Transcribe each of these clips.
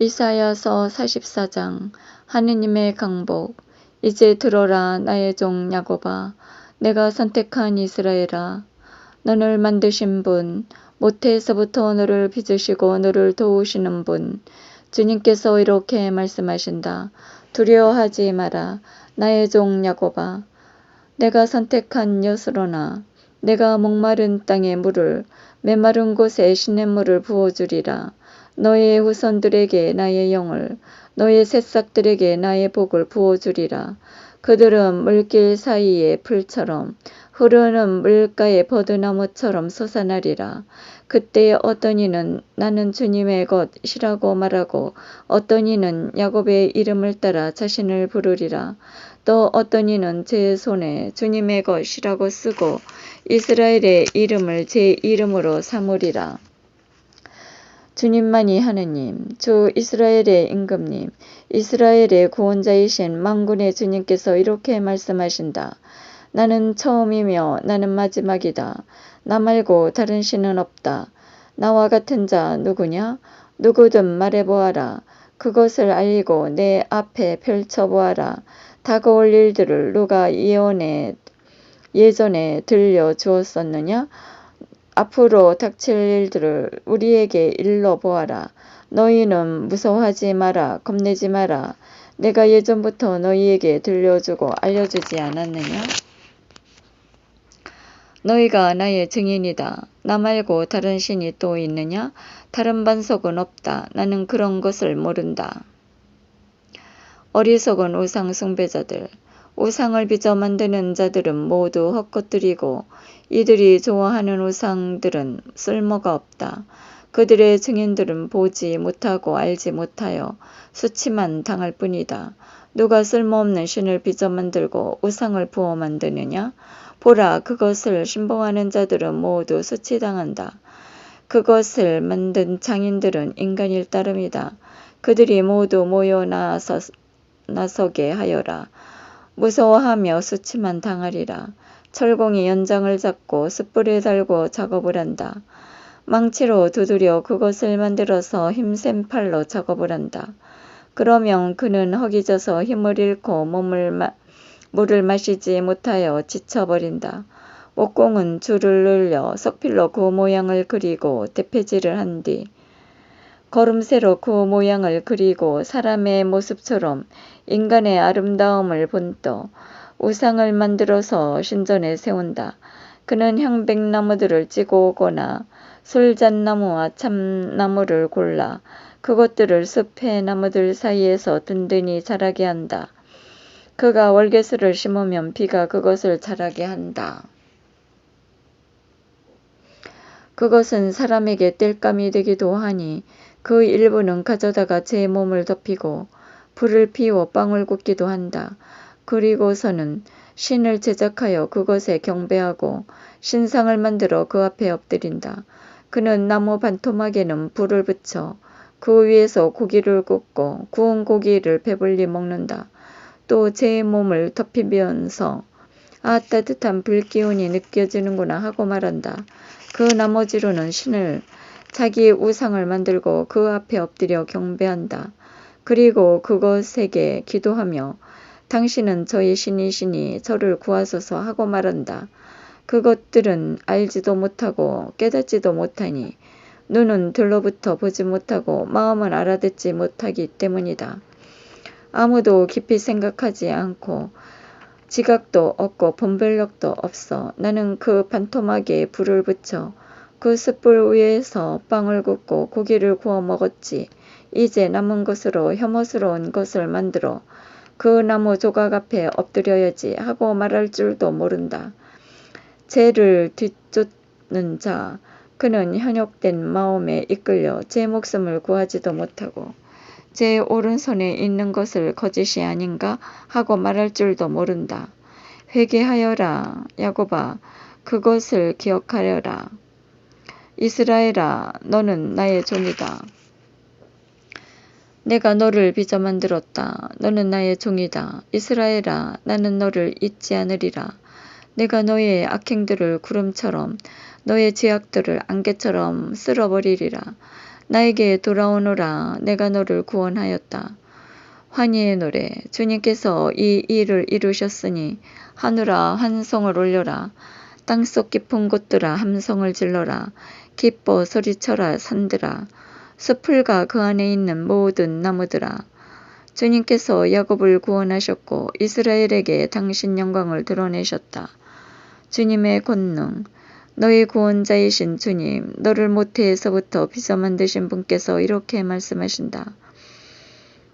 이사야서 44장 하느님의 강복. 이제 들어라 나의 종 야곱아 내가 선택한 이스라엘아 너를 만드신 분 모태에서부터 너를 빚으시고 너를 도우시는 분. 주님께서 이렇게 말씀하신다. 두려워하지 마라 나의 종 야곱아 내가 선택한 여스로나 내가 목마른 땅에 물을 메마른 곳에 시냇물을 부어주리라 너의 후손들에게 나의 영을 너의 새싹들에게 나의 복을 부어주리라. 그들은 물길 사이의 풀처럼 흐르는 물가의 버드나무처럼 솟아나리라. 그때 어떤 이는 나는 주님의 것이라고 말하고 어떤 이는 야곱의 이름을 따라 자신을 부르리라. 또 어떤 이는 제 손에 주님의 것이라고 쓰고 이스라엘의 이름을 제 이름으로 삼으리라. 주님만이 하느님, 주 이스라엘의 임금님, 이스라엘의 구원자이신 망군의 주님께서 이렇게 말씀하신다. 나는 처음이며 나는 마지막이다. 나 말고 다른 신은 없다. 나와 같은 자 누구냐? 누구든 말해보아라. 그것을 알리고 내 앞에 펼쳐보아라. 다가올 일들을 누가 예언에 예전에 들려 주었었느냐? 앞으로 닥칠 일들을 우리에게 일러 보아라. 너희는 무서워하지 마라. 겁내지 마라. 내가 예전부터 너희에게 들려주고 알려주지 않았느냐? 너희가 나의 증인이다. 나 말고 다른 신이 또 있느냐? 다른 반석은 없다. 나는 그런 것을 모른다. 어리석은 우상 숭배자들. 우상을 빚어 만드는 자들은 모두 헛것들이고 이들이 좋아하는 우상들은 쓸모가 없다. 그들의 증인들은 보지 못하고 알지 못하여 수치만 당할 뿐이다. 누가 쓸모없는 신을 빚어 만들고 우상을 부어 만드느냐? 보라, 그것을 신봉하는 자들은 모두 수치당한다. 그것을 만든 장인들은 인간일 따름이다. 그들이 모두 모여 나서, 나서게 하여라. 무서워하며 수치만 당하리라. 철공이 연장을 잡고 숯불에 달고 작업을 한다. 망치로 두드려 그것을 만들어서 힘센 팔로 작업을 한다. 그러면 그는 허기져서 힘을 잃고 몸을 마, 물을 마시지 못하여 지쳐버린다. 목공은 줄을 늘려 석필로 그 모양을 그리고 대패질을 한 뒤 걸음새로 그 모양을 그리고 사람의 모습처럼 인간의 아름다움을 본떠 우상을 만들어서 신전에 세운다. 그는 향백나무들을 찌고 오거나 술잣나무와 참나무를 골라 그것들을 숲의 나무들 사이에서 든든히 자라게 한다. 그가 월계수를 심으면 비가 그것을 자라게 한다. 그것은 사람에게 땔감이 되기도 하니 그 일부는 가져다가 제 몸을 덮이고 불을 피워 빵을 굽기도 한다. 그리고서는 신을 제작하여 그것에 경배하고 신상을 만들어 그 앞에 엎드린다. 그는 나무 반토막에는 불을 붙여 그 위에서 고기를 굽고 구운 고기를 배불리 먹는다. 또 제 몸을 덮이면서 아 따뜻한 불기운이 느껴지는구나 하고 말한다. 그 나머지로는 신을 자기 우상을 만들고 그 앞에 엎드려 경배한다. 그리고 그것에게 기도하며 당신은 저의 신이시니 저를 구하소서 하고 말한다. 그것들은 알지도 못하고 깨닫지도 못하니 눈은 들로부터 보지 못하고 마음은 알아듣지 못하기 때문이다. 아무도 깊이 생각하지 않고 지각도 없고 분별력도 없어 나는 그 반토막에 불을 붙여 그 숯불 위에서 빵을 굽고 고기를 구워 먹었지. 이제 남은 것으로 혐오스러운 것을 만들어 그 나무 조각 앞에 엎드려야지 하고 말할 줄도 모른다. 죄를 뒤쫓는 자, 그는 현혹된 마음에 이끌려 제 목숨을 구하지도 못하고 제 오른손에 있는 것을 거짓이 아닌가 하고 말할 줄도 모른다. 회개하여라, 야곱아, 그것을 기억하여라. 이스라엘아, 너는 나의 종이다. 내가 너를 빚어 만들었다. 너는 나의 종이다. 이스라엘아, 나는 너를 잊지 않으리라. 내가 너의 악행들을 구름처럼, 너의 죄악들을 안개처럼 쓸어버리리라. 나에게 돌아오너라 내가 너를 구원하였다. 환희의 노래 주님께서 이 일을 이루셨으니 하늘아 환성을 올려라 땅속 깊은 곳들아 함성을 질러라 기뻐 소리쳐라 산들아 숲을과 그 안에 있는 모든 나무들아 주님께서 야곱을 구원하셨고 이스라엘에게 당신 영광을 드러내셨다. 주님의 권능 너희 구원자이신 주님 너를 모태에서부터 빚어 만드신 분께서 이렇게 말씀하신다.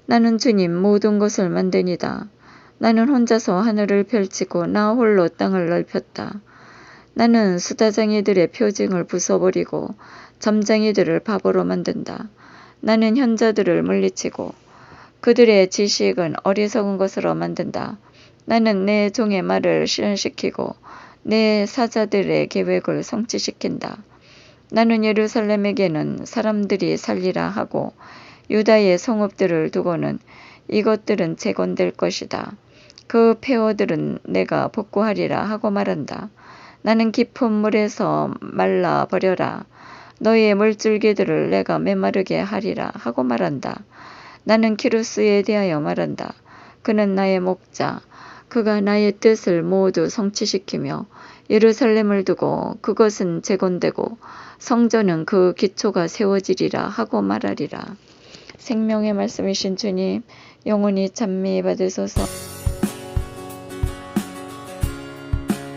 나는 주님 모든 것을 만드니다. 나는 혼자서 하늘을 펼치고 나 홀로 땅을 넓혔다. 나는 수다장이들의 표징을 부숴버리고 점장이들을 바보로 만든다. 나는 현자들을 물리치고 그들의 지식은 어리석은 것으로 만든다. 나는 내 종의 말을 실현시키고 내 사자들의 계획을 성취시킨다. 나는 예루살렘에게는 사람들이 살리라 하고 유다의 성읍들을 두고는 이것들은 재건될 것이다. 그 폐허들은 내가 복구하리라 하고 말한다. 나는 깊은 물에서 말라 버려라. 너희의 물줄기들을 내가 메마르게 하리라 하고 말한다. 나는 키루스에 대하여 말한다. 그는 나의 목자. 그가 나의 뜻을 모두 성취시키며 예루살렘을 두고 그것은 재건되고 성전은 그 기초가 세워지리라 하고 말하리라. 생명의 말씀이신 주님, 영원히 찬미 받으소서.